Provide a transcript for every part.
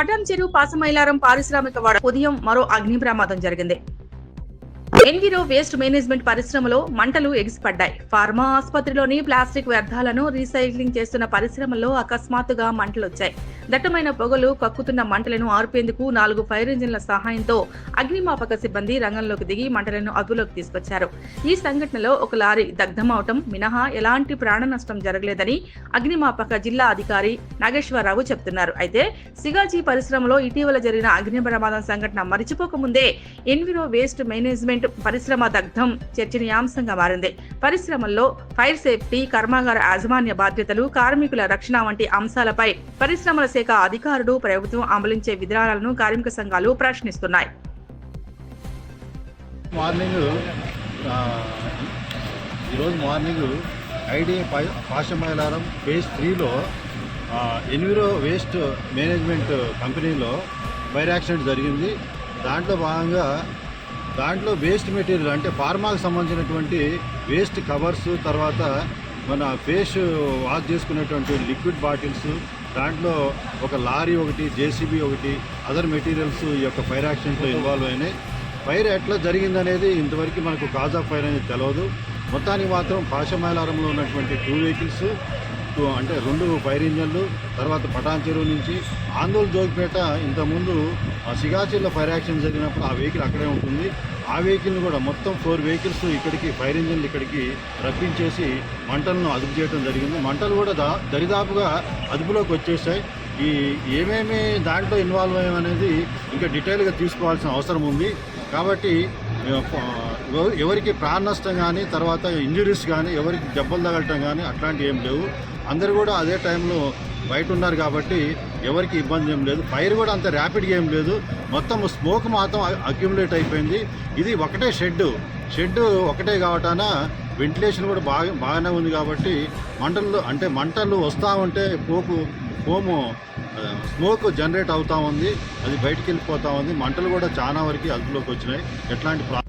పటాన్ చెరువు పాసమైలారం పారిశ్రామిక వాడ ఉదయం మరో అగ్ని ప్రమాదం జరిగింది. ఎన్విరో వేస్ట్ మేనేజ్మెంట్ పరిశ్రమలో మంటలు ఎగిసిపడ్డాయి. ఫార్మా ఆసుపత్రిలోని ప్లాస్టిక్ వ్యర్థాలను రీసైక్లింగ్ చేస్తున్న పరిశ్రమలో అకస్మాత్తుగా మంటలు వచ్చాయి దట్టమైన పొగలు కక్కుతున్న మంటలను ఆర్పేందుకు నాలుగు ఫైర్ ఇంజిన్ల సహాయంతో అగ్నిమాపక సిబ్బంది రంగంలోకి దిగి మంటలను అదుపులోకి తీసుకొచ్చారు. ఈ సంఘటనలో ఒక లారీ దగ్ధమవటం మినహా ఎలాంటి ప్రాణ నష్టం జరగలేదని అగ్నిమాపక జిల్లా అధికారి నాగేశ్వరరావు చెప్తున్నారు. అయితే సిగాజీ పరిశ్రమలో ఇటీవల జరిగిన అగ్ని ప్రమాదం సంఘటన మరిచిపోకముందే ఎన్విరో వేస్ట్ మేనేజ్మెంట్ పరిశ్రమ దగ్ధం చర్చనీయాంశంగా మారింది. పరిశ్రమల్లో ఫైర్ సేఫ్టీ కర్మాగార యాజమాన్య బాధ్యతలు కార్మికుల రక్షణ వంటి అంశాలపై పరిశ్రమల శాఖ అధికారులు ప్రభుత్వం అమలించే విధానాలను కార్మిక సంఘాలు ప్రశ్నిస్తున్నాయి. మార్నింగ్ ఈరోజు మార్నింగ్ ఐడి పాశమైలారం ఫేజ్ త్రీలో ఎన్విరో వేస్ట్ మేనేజ్మెంట్ కంపెనీలో ఫైర్ యాక్సిడెంట్ జరిగింది. దాంట్లో భాగంగా దాంట్లో వేస్ట్ మెటీరియల్ అంటే ఫార్మాకు సంబంధించినటువంటి వేస్ట్ కవర్స్ తర్వాత మన ఫేస్ వాష్ చేసుకునేటువంటి లిక్విడ్ బాటిల్స్ దాంట్లో ఒక లారీ ఒకటి జేసీబీ ఒకటి అదర్ మెటీరియల్స్ ఈ యొక్క ఫైర్ యాక్సిడెంట్లో ఇన్వాల్వ్ అయినాయి. ఫైర్ ఎట్లా జరిగిందనేది ఇంతవరకు మనకు కాజ్ ఆఫ్ ఫైర్ అనేది తెలియదు మొత్తానికి మాత్రం పాశమైలారంలో ఉన్నటువంటి టూ వెహికల్స్ టూ అంటే రెండు ఫైర్ ఇంజన్లు తర్వాత పటాన్ చెరువు నుంచి ఆందోళన జోగిపేట ఇంతకుముందు ఆ సిగాచిల్లో ఫైర్ యాక్షన్ జరిగినప్పుడు ఆ వెహికల్ అక్కడే ఉంటుంది. ఆ వెహికల్ని కూడా మొత్తం ఫోర్ వెహికల్స్ ఇక్కడికి ఫైర్ ఇంజన్లు ఇక్కడికి రప్పించేసి మంటలను అదుపు చేయడం జరిగింది. మంటలు కూడా దా దరిదాపుగా అదుపులోకి వచ్చేసాయి. ఈ ఏమేమి దాంట్లో ఇన్వాల్వ్ అయ్యామనేది ఇంకా డీటెయిల్గా తీసుకోవాల్సిన అవసరం ఉంది. కాబట్టి ఎవరికి ప్రాణ నష్టం కానీ తర్వాత ఇంజురీస్ కానీ ఎవరికి దెబ్బలు తగలటం కానీ అట్లాంటివి ఏం లేవు. అందరు కూడా అదే టైంలో బయట ఉన్నారు కాబట్టి ఎవరికి ఇబ్బంది ఏం లేదు. ఫైర్ కూడా అంత ర్యాపిడ్గా ఏం లేదు. మొత్తం స్మోక్ మాత్రం అక్యుములేట్ అయిపోయింది. ఇది ఒకటే షెడ్ షెడ్ ఒకటే కావటాన వెంటిలేషన్ కూడా బాగా బాగానే ఉంది కాబట్టి మంటలు అంటే మంటలు వస్తూ ఉంటే పోకు పోము స్మోక్ జనరేట్ అవుతా ఉంది. అది బయటికి వెళ్ళిపోతూ ఉంది. మంటలు కూడా చాలా వరకు అదుపులోకి వచ్చినాయి. ఎట్లాంటి ప్రా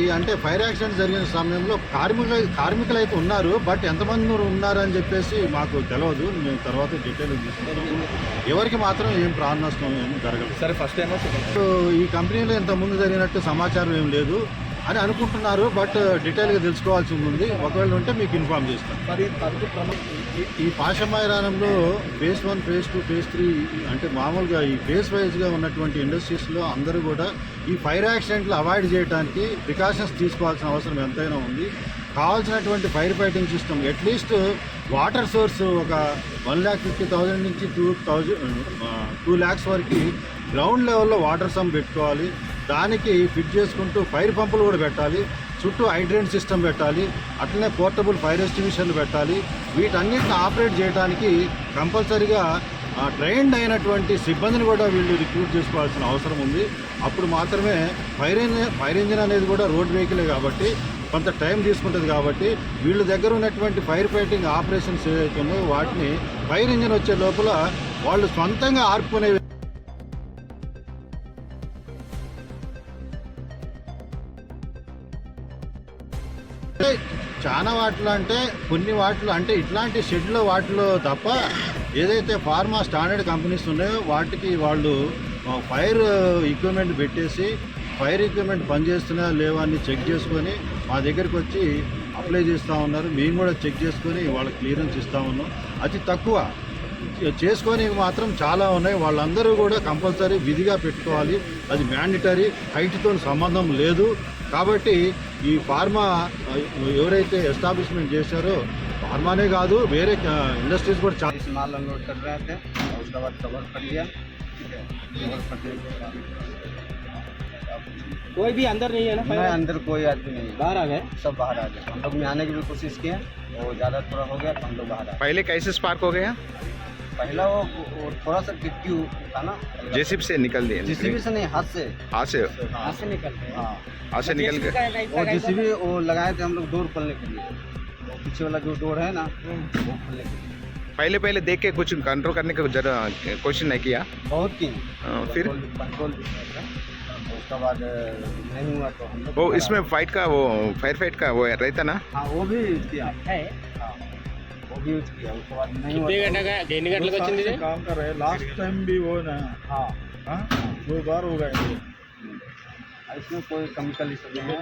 ఈ అంటే ఫైర్ యాక్సిడెంట్ జరిగిన సమయంలో కార్మికులు కార్మికులు అయితే ఉన్నారు బట్ ఎంతమంది ఉన్నారు అని చెప్పేసి మాకు తెలియదు మేము తర్వాత డీటెయిల్ తీసుకుంటాము ఎవరికి మాత్రం ఏం ప్రాణ నష్టం ఏం జరగలేదు. సరే ఫస్ట్ టైం సో ఈ కంపెనీలో ఇంత ముందు జరిగినట్టు సమాచారం ఏం లేదు. అని అనుకుంటున్నారు బట్ డీటెయిల్గా తెలుసుకోవాల్సి ఉంది. ఒకవేళ ఉంటే మీకు ఇన్ఫామ్ చేస్తాను మరి ఈ- పాశమైరానంలో phase one phase two phase three అంటే మామూలుగా ఈ ఫేజ్ వైజ్గా ఉన్నటువంటి ఇండస్ట్రీస్లో అందరూ కూడా ఈ ఫైర్ యాక్సిడెంట్లు అవాయిడ్ చేయడానికి ప్రికాషన్స్ తీసుకోవాల్సిన అవసరం ఎంతైనా ఉంది. కావాల్సినటువంటి fire fighting system at least water source ఒక వన్ ల్యాక్ ఫిఫ్టీ థౌజండ్ నుంచి టూ థౌజండ్ టూ ల్యాక్స్ వరకు గ్రౌండ్ లెవెల్లో వాటర్ సమ్ పెట్టుకోవాలి. దానికి ఫిట్ చేసుకుంటూ ఫైర్ పంపులు కూడా పెట్టాలి చుట్టూ హైడ్రెంట్ సిస్టమ్ పెట్టాలి అట్లనే పోర్టబుల్ ఫైర్ ఎస్టిబ్యూషన్లు పెట్టాలి. వీటన్నిటిని ఆపరేట్ చేయడానికి కంపల్సరీగా ట్రైన్డ్ అయినటువంటి సిబ్బందిని కూడా వీళ్ళు రిక్రూట్ చేసుకోవాల్సిన అవసరం ఉంది. అప్పుడు మాత్రమే ఫైర్ ఇంజిన్ ఫైర్ ఇంజిన్ అనేది కూడా రోడ్ వెహికలే కాబట్టి కొంత టైం తీసుకుంటుంది కాబట్టి వీళ్ళ దగ్గర ఉన్నటువంటి ఫైర్ ఫైటింగ్ ఆపరేషన్స్ ఏదైతే ఉన్నాయో వాటిని ఫైర్ ఇంజిన్ వచ్చే లోపల వాళ్ళు సొంతంగా ఆర్పుకునే చాలా వాటిలో అంటే కొన్ని వాటిలో అంటే ఇట్లాంటి షెడ్లో వాటిలో తప్ప ఏదైతే ఫార్మా స్టాండర్డ్ కంపెనీస్ ఉన్నాయో వాటికి వాళ్ళు ఫైర్ ఎక్విప్మెంట్ పెట్టేసి ఫైర్ ఎక్విప్మెంట్ పనిచేస్తున్నా లేవా అని చెక్ చేసుకొని మా దగ్గరికి వచ్చి అప్లై చేస్తూ ఉన్నారు. మేము కూడా చెక్ చేసుకొని వాళ్ళకి క్లియరెన్స్ ఇస్తూ ఉన్నాం. అతి తక్కువ. చేసుకొని మాత్రం చాలా ఉన్నాయి. వాళ్ళందరూ కూడా కంపల్సరీ విధిగా పెట్టుకోవాలి. అది మ్యాండిటరీ. హైట్తో సంబంధం లేదు. కాబట్టి ఈ ఫార్మా ఆ, ఎవరైతే ఎస్టాబ్లిష్మెంట్ చేశారో ఫార్మానే కాదు వేరే ఇండస్ట్రీస్ కూడా చాలా इस माल अनलोड कर रहे थे और उसके बाद कवर कर लिया ठीक है कवर करने के बाद कोई भी अंदर नहीं है ना मैं अंदर कोई आदमी नहीं है। बाहर आ गए सब बाहर आ गए हम लोग में आने की भी कोशिश किए वो ज़्यादा थोड़ा हो गया तो हम लोग बाहर आ गए पहले कैसे स्पार्क हो गया पहला वो, वो थोड़ा सा टिक्की था ना। जेसीबी से निकल दिए। जेसीबी से नहीं हाथ से। हाथ से? हाथ से निकल हाँ। हाथ से निकल के वो जेसीबी वो लगाए थे हम लोग डोर खोलने के लिए। पीछे वाला जो डोर है ना वो खोलने के लिए। पहले पहले देख के कुछ कंट्रोल करने का जरा कोशिश नहीं किया। बहुत की फिर? कंट्रोल। उसके बाद नहीं हुआ तो हम लोग वो इसमें फाइट का वो फायर फाइट का वो रहता ना? हाँ वो भी किया। है हाँ। यूज़ किया उसके बाद नहीं काम कर रहे हैं। लास्ट टाइम भी वो ना हाँ। दो बार हो गए इसमें कोई कमी कर सब नहीं है